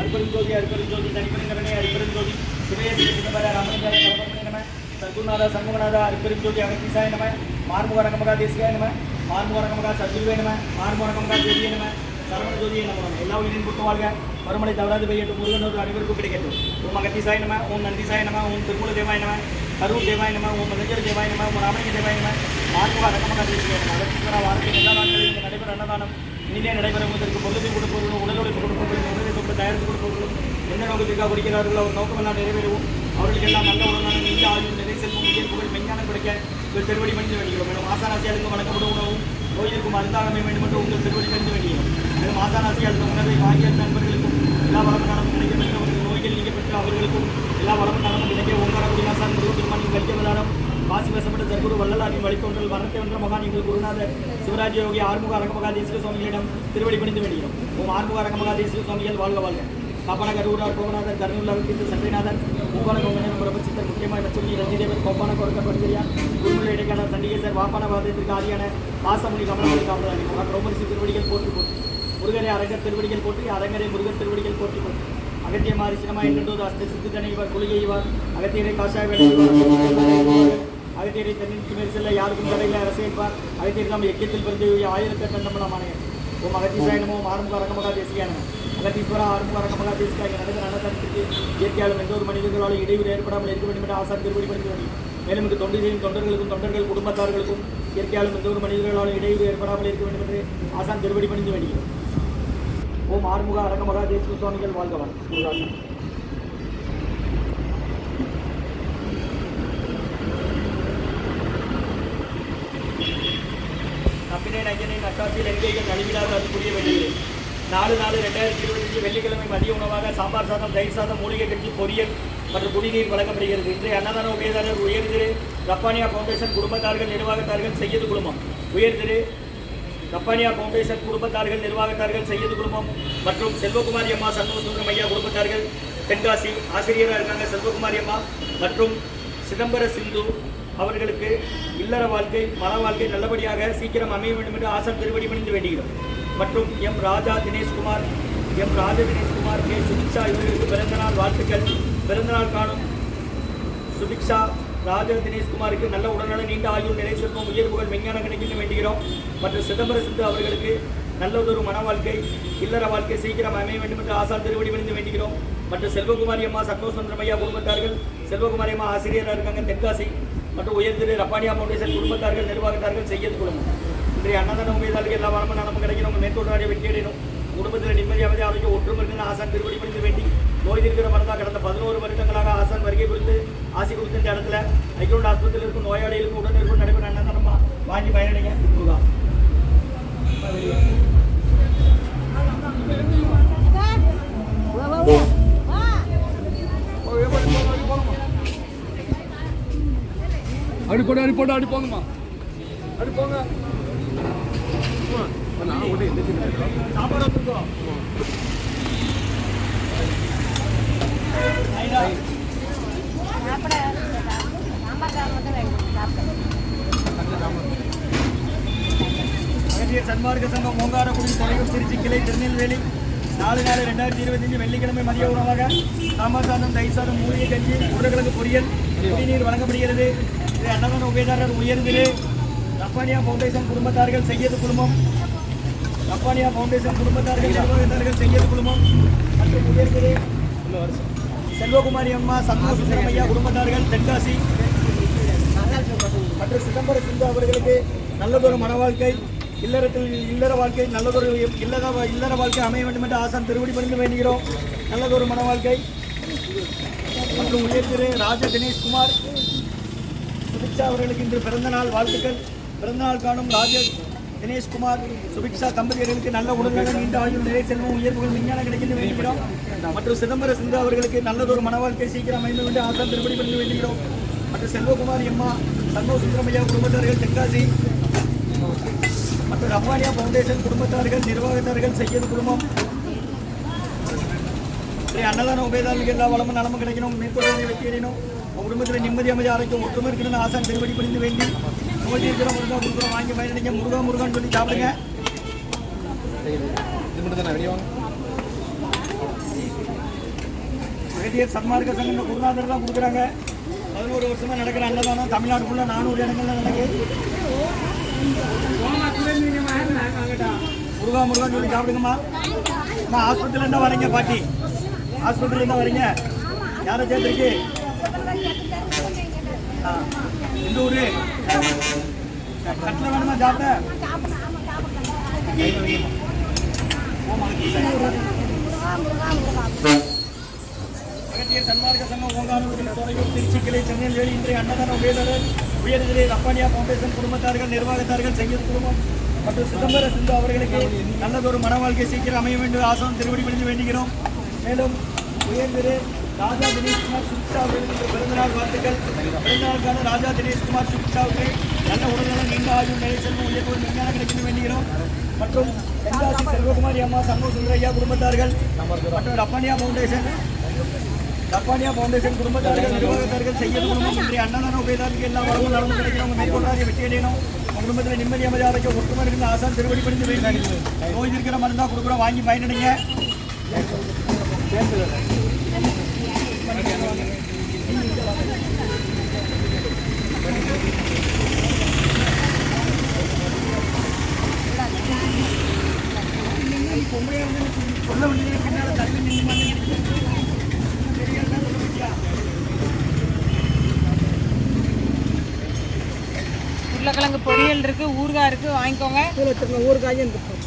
அருப்பெருஞ்சோதி அருப்பெருஞ்சோதி தனிப்பெருங்கரணை அருப்பெருஞ்சோதி சிவயேசி சிதம்பர ராமலிங்காய பரமப்பனே நம சர்க்குநாத சண்முகநாத அருப்பெருஞ்சோதி அகத்தீசாய நம மார்முகரகமகா தேசிகாய நம மார்முகரகமகா சத்குருவே நம மார்முகரகமகா தேவியே நம சரவண ஜோதியை நம எல்லா உயிரின் புட்டு வாழ்க மறுமலை தவறாது பெய்யட்டும் முருகனோர் அனைவருக்கும் கிடைக்கட்டும் ஓம் அகத்தீசாய நம ஓம் நந்திசாய நம ஓம் திருமூல தேவாய நம கரூர் தேவாய நம உங்கள் மகஜர் தேவாய நம உங்கள் ராமலிங்க தேவாய நம. மார்முக அரகமகா தேசிகாய நம அதற்கு எல்லா நாட்களிலும் இங்கு நடைபெற அன்னதானம் இனிதே நடைபெறுவதற்கு பொழுது கொடுப்பவர்களும் உடலுடைய கொடுப்பவர்களும் உடலை சொத்து தயாரித்து கொடுப்பவர்களும் எந்த நோக்கத்திற்காக குடிக்கிறார்களோ அவர் நோக்கமெல்லாம் நிறைவேறுவோம் அவர்களுக்கு எல்லாம் நல்ல உடனான நீண்ட ஆயுள் நிறை செல்வம் உயிர் புகழ் மெஞ்ஞானம் கிடைக்க உங்கள் திருவடி பணிந்து வேண்டுகிறோம் மேலும் ஆசாராசியாளுக்கு வழங்கப்படும் உணவும் நோயிற்கும் அருந்தாகமே வேண்டும் என்று உங்கள் திருவடி பணிந்து வேண்டுகிறோம் மேலும் ஆசாராசி உணவை வாங்கிய நண்பர்களுக்கும் எல்லா வளமும் நலமும் கிடைக்க வேண்டும். அவர்கள் நோய்கள் நீக்கப்பட்டு அவர்களுக்கும் எல்லா வளமும் நலமும் கிடைக்க வள்ளலாரின் வழித்தோன்றல் வரத்தை வென்ற மகான் எங்கள் குருநாதர் சிவராஜ யோகி ஆறுமுக அரங்கமகாதீஸ்வர சுவாமிகளிடம் திருவடி பணிந்து வெளியிடும் ஓம் ஆறுமுக அரங்கமகாதீஸ்வர சுவாமிகள் வாழ்க வாழ்க. காப்பான கருவூரார் கோபநாதர் கருணூர் அவித்து சத்யநாதன் முப்பான கோமனன் பிரபசித்தர் முக்கியமாக லட்சுமி ரஞ்சிதேவர் கோப்பான கொடுக்க படுத்தியா குருமுள்ள இடைக்கான சண்டிகேசர் வாப்பான வாதத்திற்கு ஆதியான பாசமொழி கமலமொழி காமராஜி மகா ரோமரிசி திருவடிகள் போட்டு போட்டு முருகரை அரங்கர் திருவடிகள் போட்டு அரங்கரை முருகர் திருவடிகள் போட்டு போட்டு அகத்திய மாறி சினமாய் கண்டோது அஸ்த சித்துதனை இவர் குளிகை இவர் அகத்தியரை காஷாய வேலை அகத்தியரை தன்னின் மேல் செல்ல யாருக்கும் தடையில அரசியல்பார் அகத்தியர் நாம் எக்கியத்தில் பிறந்து ஆயிரத்தி தண்டமலம் ஓம் அகத்தீசாய ஆரம்ப ஆறுமுக அரங்கமகா தேசியான அகத்தீஸ்வரா ஆறுமுக அரங்கமகா தேசிக்காக நடந்த அன்னதானத்திற்கு இயற்கையாலும் எந்த ஒரு மனிதர்களாலும் இடையூறு ஏற்படாமல் இருக்க வேண்டும் என்று ஆசான் திருப்படி பணிந்து வேண்டும் மேலும் இந்த தொண்டு செய்யும் தொண்டர்களுக்கும் தொண்டர்கள் குடும்பத்தார்களுக்கும் இயற்கையாலும் எந்த ஒரு மனிதர்களாலும் இடையூறு ஏற்படாமல் இருக்க வேண்டும் என்று ஆசான் திருவடி பணிந்து வேண்டுகிறோம் ஓம் ஆறுமுக அரங்கமகா தேசிக சுவாமிகள் வாழ்கவன் நம்பினேன் ஐயனின் நக்காட்சியில் எங்கேயும் நலிவிடாத அது புரிய வேண்டியது நாலு நாலு ரெண்டாயிரத்தி இருபத்தஞ்சு வெள்ளிக்கிழமை மதிய உணவாக சாம்பார் சாதம் தயிர் சாதம் மூலிகை கட்சி பொரியல் மற்றும் குடிநீர் வழங்கப்படுகிறது. இன்றைய அன்னதான உபயதாரர் உயர்திரு ரப்பானியா ஃபவுண்டேஷன் குடும்பத்தார்கள் நிர்வாகத்தார்கள் செய்யது குழுமம். உயர்திரு ரப்பானியா ஃபவுண்டேஷன் குடும்பத்தார்கள் நிர்வாகத்தார்கள் செய்யது குழுமம் மற்றும் செல்வகுமாரி அம்மா சண்முக ஐயா குடும்பத்தார்கள் தென்காசி ஆசிரியராக இருக்காங்க செல்வகுமாரி அம்மா மற்றும் சிதம்பர சிந்து அவர்களுக்கு இல்லற வாழ்க்கை மன வாழ்க்கை நல்லபடியாக சீக்கிரம் அமைய வேண்டும் என்று ஆசன் திருவடி பணிந்து வேண்டுகிறோம். மற்றும் M Raja Dineshkumar M Raja Dineshkumar K Subiksha இவர்களுக்கு பிறந்தநாள் வாழ்த்துக்கள். பிறந்தநாள் காணும் சுபிக்ஷா ராஜா தினேஷ்குமாருக்கு நல்ல உடல்நல நீண்ட ஆயுள் நிலை செல்வம் உயர் புகழ் விஞ்ஞான கிடைக்கின்ற வேண்டுகிறோம். மற்றும் சிதம்பர சித்து அவர்களுக்கு நல்லதொரு மன வாழ்க்கை இல்லற வாழ்க்கை சீக்கிரம் அமைய வேண்டும் என்று ஆசான் திருவடி பணிந்து வேண்டுகிறோம். மற்றும் செல்வகுமாரி அம்மா சந்தோஷ் சுந்தரமையா குடும்பத்தார்கள் செல்வகுமாரி அம்மா ஆசிரியராக இருக்காங்க தென்காசி மற்றும் உயர்திரு ரப்பானியா ஃபவுண்டேஷன் குடும்பத்தார்கள் நிர்வாகத்தார்கள் செய்யது குடும்பம் இன்றைய அன்னதான உபயதாளுக்கு எல்லா வளமும் நலமும் கிடைக்கணும். உங்கள் மேற்கொண்டாடிய வெற்றியடையணும் குடும்பத்தில் நிம்மதியாக ஆரோக்கியம் ஒற்றுமை இருக்குன்னு ஆசான் திருவடி பணிந்து வேண்டி நோய் இருக்கிற மருந்தா கடந்த பதினோரு வருடங்களாக ஆசான் வருகை குறித்து ஆசி கொடுத்த இடத்துல ஐக்கியோட ஆஸ்பத்திரியில் இருக்கும் நோயாளிகளுக்கும் உடன் நடைபெற அன்னதானமா வாங்கி பயனடைங்க. அடி போடு அடி போடு அடி போங்கம்மா. அடி போங்க. சாப்பாடு வந்துருக்கோம் சன்மார்க்க சங்கம் ஓங்காரக்குடி தலைவர் திருச்சி கிளை திருநெல்வேலி நாலு நாலு ரெண்டாயிரத்தி இருபத்தஞ்சு வெள்ளிக்கிழமை மதிய உணவாக சாம்பார் சாதம் தயிர் சாதம் மூலிகை கஞ்சி உருளைக்கிழங்கு பொரியல் குடிநீர் வழங்கப்படுகிறது. இது அன்னதான உபயதாரர் உயர்ந்திரு ரப்பானியா ஃபவுண்டேஷன் குடும்பத்தார்கள் செய்யது குழுமம். ரப்பானியா ஃபவுண்டேஷன் குடும்பத்தார்கள் நிர்வாகத்தார்கள் செய்யது குழுமம். மற்றும் உயர்ந்திரு செல்வகுமாரி அம்மா சந்தோஷ சுந்தரமையா குடும்பத்தார்கள் தென்காசி மற்றும் சிதம்பர சிந்து அவர்களுக்கு நல்லதொரு மன வாழ்க்கை இல்லறத்தில் இல்லற வாழ்க்கை நல்லதொரு இல்லற இல்லற வாழ்க்கை அமைய வேண்டும் என்று ஆசான் திருவடி பணிந்து வேண்டுகிறோம். நல்லதொரு மன வாழ்க்கை மற்றும் உயர்திரு ராஜ தினேஷ்குமார் சுபிக்ஷா அவர்களுக்கு இன்று பிறந்தநாள் வாழ்த்துக்கள். பிறந்தநாள் காணும் ராஜ தினேஷ்குமார் சுபிக்ஷா தம்பதியர்களுக்கு நல்ல உடல்நலம் நீண்ட ஆயுள் நிறை செல்வம் உயர்வுகள் விஞ்ஞானம் கிடைக்கின்ற வேண்டுகிறோம் மற்றும் சிதம்பர சிந்து அவர்களுக்கு நல்லதொரு மன வாழ்க்கை சீக்கிரம் அமைந்து கொண்டு ஆசான் திருப்படி பண்ணி வேண்டுகிறோம் மற்றும் செல்வகுமாரி அம்மா சண்முக சுந்தரமையா குடும்பத்தார்கள் தென்காசி மற்றும் ரம்மானியா ஃபவுண்டேஷன் குடும்பத்தார்கள் நிர்வாகத்தார்கள் செய்யது குடும்பம். அன்னதான உபயதாரர்களுக்கு எல்லா வளமும் நலமும் கிடைக்கணும் மேற்கொள்வதை வெற்றியடையணும் உங்கள் குடும்பத்தில் நிம்மதி அமைதி ஆரோக்கியம் ஒற்றுமை இருக்கணும்னு ஆசான் திருவடி புரிந்து வேண்டி நோய் இருக்கிற முருகா முருகா வாங்கி பயனடைங்க முருகா முருகான்னு சொல்லி சாப்பிடுங்க இது மட்டும் தானே வெளியே வேதியர் சன்மார்க்க சங்கம் இந்த குருநாதர் தான் கொடுக்குறாங்க பதினோரு வருஷமாக நடக்கிற அன்னதானம் தமிழ்நாடு ஃபுல்லாக நானூறு இடங்கள்ல நடக்குது முருகா முருகான்னு சொல்லி சாப்பிடுங்கம்மா அம்மா ஆஸ்பத்திரிலேருந்து வரீங்க பாட்டி ஹாஸ்பிட்டல் இருந்தா வரீங்க? யாரை சேர்த்துருக்கு? ஆ. எந்த ஊரு? கட்டில் வேணுமா சாப்பிட அகத்திய சன்மார்க்க சங்கம் ஓங்கானூரில் தொடங்கி திருச்சி கிளை திருநெல்வேலி இன்றைய அன்னதான உபயதாரர் உயர்நிலை ரப்பானியா ஃபவுண்டேஷன் குடும்பத்தார்கள் நிர்வாகத்தார்கள் செய்யத் குடும்பம் மற்றும் சிதம்பர சிந்து அவர்களுக்கு நல்லதொரு மன வாழ்க்கை சீக்கிரம் அமைய வேண்டும் ஆசனம் திருவடி பிடித்து வேண்டுகிறோம். மேலும் உயர்ந்திரு ராஜா தினேஷ்குமார் சுபிக்ஷா அவர்களுக்கு பிறந்தநாள் வாழ்த்துக்கள். பிறந்தநாளுக்கான ராஜா தினேஷ்குமார் சுபிக்ஷாவுக்கு நல்ல உடல்நலம் நீண்ட ஆயுள் நிலைச்செல்வம் உயர்வு விஞ்ஞானம் கிடைக்கணும் வேண்டுகிறோம். மற்றும் தென்காசி செல்வகுமாரி அம்மா சம்பவ சுந்தரையா குடும்பத்தார்கள் மற்றும் ரப்பானியா ஃபவுண்டேஷன் ரப்பானியா ஃபவுண்டேஷன் குடும்பத்தார்கள் நிர்வாகத்தார்கள் செய்ய குடும்பம் இன்றைய அன்னதான உபயதாருக்கு எல்லா வளமும் நடந்து கிடைக்கிறோம் மேற்கொள்ளாத வெற்றி அடையணும். குடும்பத்தில் நிம்மதி அமைதி ஆரோக்கியம் ஒற்றுமை இருந்த ஆசான் திருவடி படித்து வேண்டும் நோய் இருக்கிற மருந்தா கொடுக்குறோம் வாங்கி பயனடைங்க. சொல்ல தள்ளி நின்று உருளைக்கிழங்கு பொரியல் இருக்கு ஊறுகாய் இருக்கு வாங்கிக்கோங்க. ஊறுகாயும் இருக்கும்